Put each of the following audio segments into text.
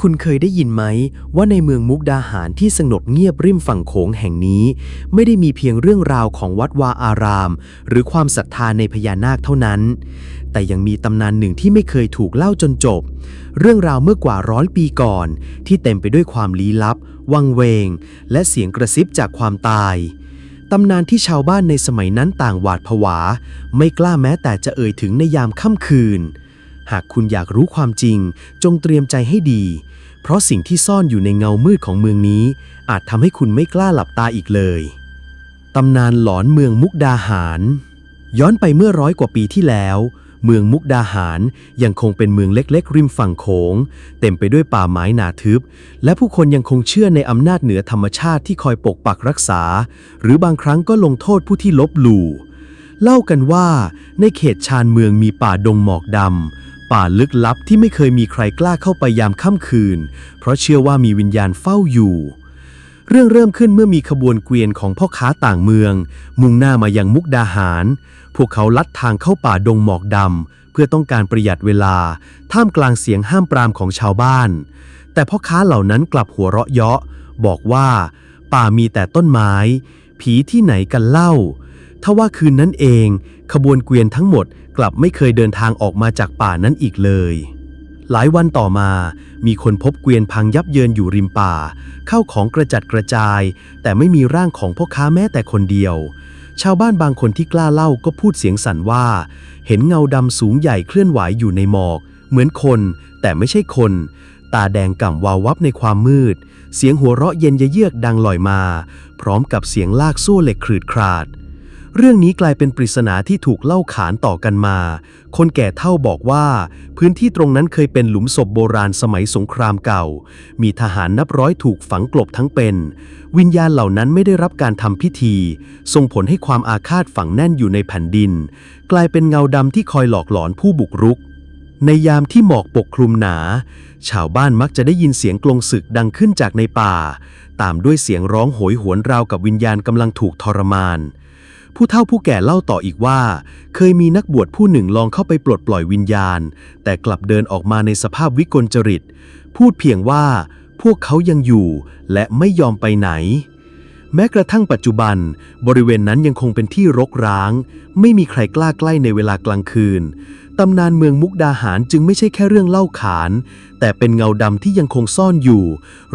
คุณเคยได้ยินไหม ว่าในเมืองมุกดาหารที่สงบเงียบริมฝั่งโขงแห่งนี้ ไม่ได้มีเพียงเรื่องราวของวัดวาอาราม หรือความศรัทธาในพญานาคเท่านั้น แต่ยังมีตำนานหนึ่งที่ไม่เคยถูกเล่าจนจบ เรื่องราวเมื่อกว่าร้อยปีก่อน ที่เต็มไปด้วยความลี้ลับ วังเวง และเสียงกระซิบจากความตายตำนานที่ชาวบ้านในสมัยนั้นต่างหวาดผวา ไม่กล้าแม้แต่จะเอ่ยถึงในยามค่ำคืน หากคุณอยากรู้ความจริง จงเตรียมใจให้ดี เพราะสิ่งที่ซ่อนอยู่ในเงามืดของเมืองนี้ อาจทำให้คุณไม่กล้าหลับตาอีกเลย ตำนานหลอนเมืองมุกดาหาร ย้อนไปเมื่อร้อยกว่าปีที่แล้ว เมืองมุกดาหารยังคงเป็นเมืองเล็ก ๆ ริมฝั่งโขง เต็มไปด้วยป่าไม้หนาทึบ และผู้คนยังคงเชื่อในอำนาจเหนือธรรมชาติที่คอยปกปักรักษา หรือบางครั้งก็ลงโทษผู้ที่ลบหลู่เล่ากันว่าในเขตชานเมืองมีป่าดงหมอกดำ ป่าลึกลับที่ไม่เคยมีใครกล้าเข้าไปยามค่ำคืน เพราะเชื่อว่ามีวิญญาณเฝ้าอยู่ เรื่องเริ่มขึ้นเมื่อมีขบวนเกวียนของพ่อค้าต่างเมือง มุ่งหน้ามายังมุกดาหาร พวกเขาลัดทางเข้าป่าดงหมอกดำเพื่อต้องการประหยัดเวลา ท่ามกลางเสียงห้ามปรามของชาวบ้าน แต่พ่อค้าเหล่านั้นกลับหัวเราะเยาะ บอกว่า ป่ามีแต่ต้นไม้ ผีที่ไหนกันเล่า ทว่าคืนนั้นเอง ขบวนเกวียนทั้งหมดกลับไม่เคยเดินทางออกมาจากป่านั้นอีกเลย หลายวันต่อมา มีคนพบเกวียนพังยับเยินอยู่ริมป่า เข้าของกระจัดกระจาย แต่ไม่มีร่างของพ่อค้าแม้แต่คนเดียว ชาวบ้านบางคนที่กล้าเล่าก็พูดเสียงสั่นว่า เห็นเงาดำสูงใหญ่เคลื่อนไหวอยู่ในหมอก เหมือนคน แต่ไม่ใช่คนตาแดงก่ำวาววับในความมืด เสียงหัวเราะเย็นเยือกดังลอยมา พร้อมกับเสียงลากโซ่เหล็กขรืดคราด เรื่องนี้กลายเป็นปริศนาที่ถูกเล่าขานต่อกันมา คนแก่เท่าบอกว่า พื้นที่ตรงนั้นเคยเป็นหลุมศพโบราณสมัยสงครามเก่า มีทหารนับร้อยถูกฝังกลบทั้งเป็น วิญญาณเหล่านั้นไม่ได้รับการทำพิธี ส่งผลให้ความอาฆาตฝังแน่นอยู่ในแผ่นดิน กลายเป็นเงาดำที่คอยหลอกหลอนผู้บุกรุก ในยามที่หมอกปกคลุมหนา ชาวบ้านมักจะได้ยินเสียงกลงศึกดังขึ้นจากในป่า ตามด้วยเสียงร้องโหยหวนราวกับวิญญาณกำลังถูกทรมาน ผู้เฒ่าผู้แก่เล่าต่ออีกว่า เคยมีนักบวชผู้หนึ่งลองเข้าไปปลดปล่อยวิญญาณ แต่กลับเดินออกมาในสภาพวิกลจริต พูดเพียงว่าพวกเขายังอยู่และไม่ยอมไปไหน แม้กระทั่งปัจจุบัน บริเวณนั้นยังคงเป็นที่รกร้าง ไม่มีใครกล้าใกล้ในเวลากลางคืน ตำนานเมืองมุกดาหารจึงไม่ใช่แค่เรื่องเล่าขาน แต่เป็นเงาดำที่ยังคงซ่อนอยู่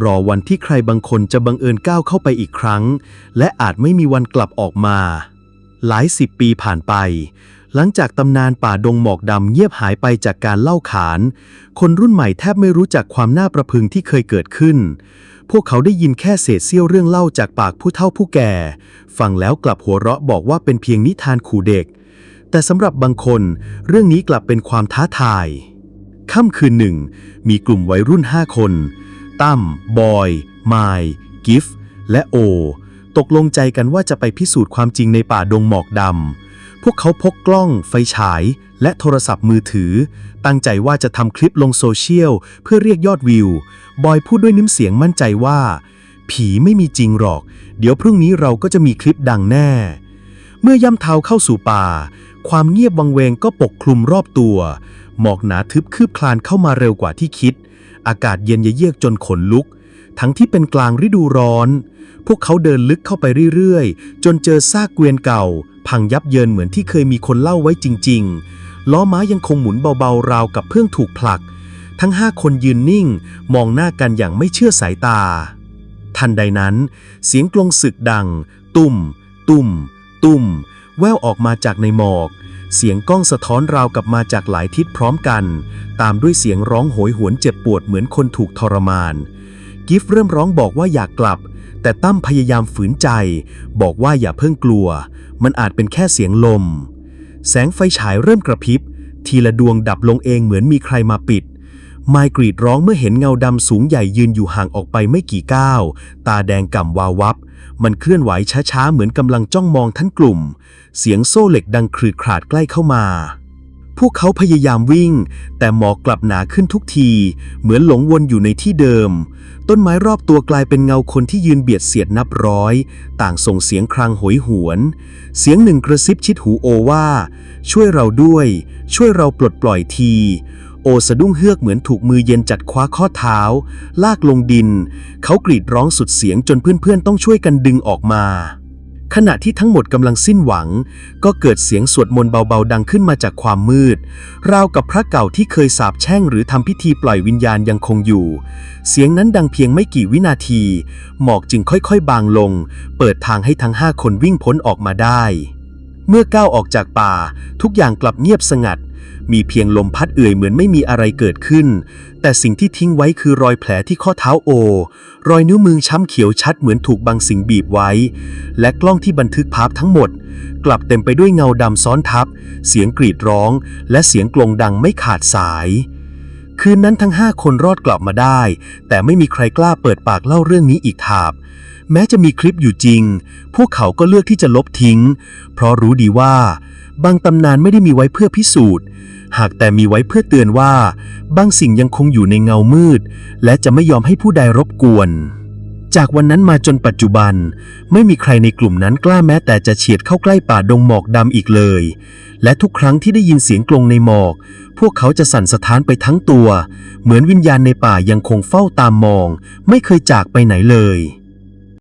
รอวันที่ใครบางคนจะบังเอิญก้าวเข้าไปอีกครั้ง และอาจไม่มีวันกลับออกมา หลายสิบปีผ่านไป หลังจากตำนานป่าดงหมอกดำเงียบหายไปจากการเล่าขาน คนรุ่นใหม่แทบไม่รู้จักความน่าประพฤงที่เคยเกิดขึ้น พวกเขาได้ยินแค่เศษเสี้ยวเรื่องเล่าจากปากผู้เฒ่าผู้แก่ ฟังแล้วกลับหัวเราะบอกว่าเป็นเพียงนิทานขู่เด็ก แต่สำหรับบางคนเรื่องนี้กลับเป็นความท้าทาย ค่ำคืนหนึ่ง มีกลุ่มวัยรุ่นห้าคน ตั้ม บอย มาย กิฟต์และโอ ตกลงใจกันว่าจะไปพิสูจน์ความจริงในป่าดงหมอกดำ พวกเขาพกกล้อง ไฟฉาย และโทรศัพท์มือถือ ตั้งใจว่าจะทำคลิปลงโซเชียล เพื่อเรียกยอดวิว บอยพูดด้วยน้ำเสียงมั่นใจว่า ผีไม่มีจริงหรอก เดี๋ยวพรุ่งนี้เราก็จะมีคลิปดังแน่ เมื่อย่ำเท้าเข้าสู่ป่า ความเงียบวังเวงก็ปกคลุมรอบตัว หมอกหนาทึบคืบคลานเข้ามาเร็วกว่าที่คิด อากาศเย็นเยือกจนขนลุก ทั้งที่เป็นกลางฤดูร้อน พวกเขาเดินลึกเข้าไปเรื่อยๆ จนเจอซากเกวียนเก่า พังยับเยินเหมือนที่เคยมีคนเล่าไว้จริง ๆ ล้อม้ายังคงหมุนเบาๆ ราวกับเพิ่องถูกผลัก ทั้งห้าคนยืนนิ่ง มองหน้ากันอย่างไม่เชื่อสายตา ทันใดนั้น เสียงกลงศึกดัง ตุ่ม ตุ่ม ตุ่ม แววออกมาจากในหมอกเสียงก้องสะท้อนราวกับมาจากหลายทิศพร้อมกัน ตามด้วยเสียงร้องโหยหวนเจ็บปวดเหมือนคนถูกทรมาน กิฟเริ่มร้องบอกว่าอยากกลับ แต่ตั้มพยายามฝืนใจ บอกว่าอย่าเพิ่งกลัว มันอาจเป็นแค่เสียงลม แสงไฟฉายเริ่มกระพริบ ทีละดวงดับลงเองเหมือนมีใครมาปิดไมายกรีดร้องเมื่อเห็นเงาดำสูงใหญ่ยืนอยู่ห่างออกไปไม่กี่ก้าว ตาแดงก่ำวาววับ มันเคลื่อนไหวช้าๆ เหมือนกำลังจ้องมองทั้งกลุ่ม เสียงโซ่เหล็กดังครืดคราดใกล้เข้ามา พวกเขาพยายามวิ่ง แต่หมอกกลับหนาขึ้นทุกที เหมือนหลงวนอยู่ในที่เดิม ต้นไม้รอบตัวกลายเป็นเงาคนที่ยืนเบียดเสียดนับร้อย ต่างส่งเสียงครางโหยหวน เสียงหนึ่งกระซิบชิดหูโอว่า ช่วยเราด้วย ช่วยเราปลดปล่อยทีโอสะดุ้งเฮือกเหมือนถูกมือเย็นจัดคว้าข้อเท้า ลากลงดิน เขากรีดร้องสุดเสียงจนเพื่อนๆต้องช่วยกันดึงออกมา ขณะที่ทั้งหมดกำลังสิ้นหวัง ก็เกิดเสียงสวดมนต์เบาๆดังขึ้นมาจากความมืด ราวกับพระเก่าที่เคยสาบแช่งหรือทำพิธีปล่อยวิญญาณยังคงอยู่ เสียงนั้นดังเพียงไม่กี่วินาที หมอกจึงค่อยๆ บางลง เปิดทางให้ทั้งห้าคนวิ่งพ้นออกมาได้ เมื่อก้าวออกจากป่า ทุกอย่างกลับเงียบสงัด มีเพียงลมพัดเอื่อยเหมือนไม่มีอะไรเกิดขึ้น แต่สิ่งที่ทิ้งไว้คือรอยแผลที่ข้อเท้าโอ รอยนิ้วมือช้ำเขียวชัดเหมือนถูกบางสิ่งบีบไว้ และกล้องที่บันทึกภาพทั้งหมด กลับเต็มไปด้วยเงาดำซ้อนทับ เสียงกรีดร้อง และเสียงกลงดังไม่ขาดสายคืนนั้นทั้งห้าคนรอดกลับมาได้ แต่ไม่มีใครกล้าเปิดปากเล่าเรื่องนี้อีกถาบ แม้จะมีคลิปอยู่จริง พวกเขาก็เลือกที่จะลบทิ้ง เพราะรู้ดีว่า บางตำนานไม่ได้มีไว้เพื่อพิสูจน์ หากแต่มีไว้เพื่อเตือนว่า บางสิ่งยังคงอยู่ในเงามืด และจะไม่ยอมให้ผู้ใดรบกวน จากวันนั้นมาจนปัจจุบัน ไม่มีใครในกลุ่มนั้นกล้าแม้แต่จะเฉียดเข้าใกล้ป่าดงหมอกดำอีกเลย และทุกครั้งที่ได้ยินเสียงกลงในหมอก พวกเขาจะสั่นสะท้านไปทั้งตัว เหมือนวิญญาณในป่ายังคงเฝ้าตามมอง ไม่เคยจากไปไหนเลย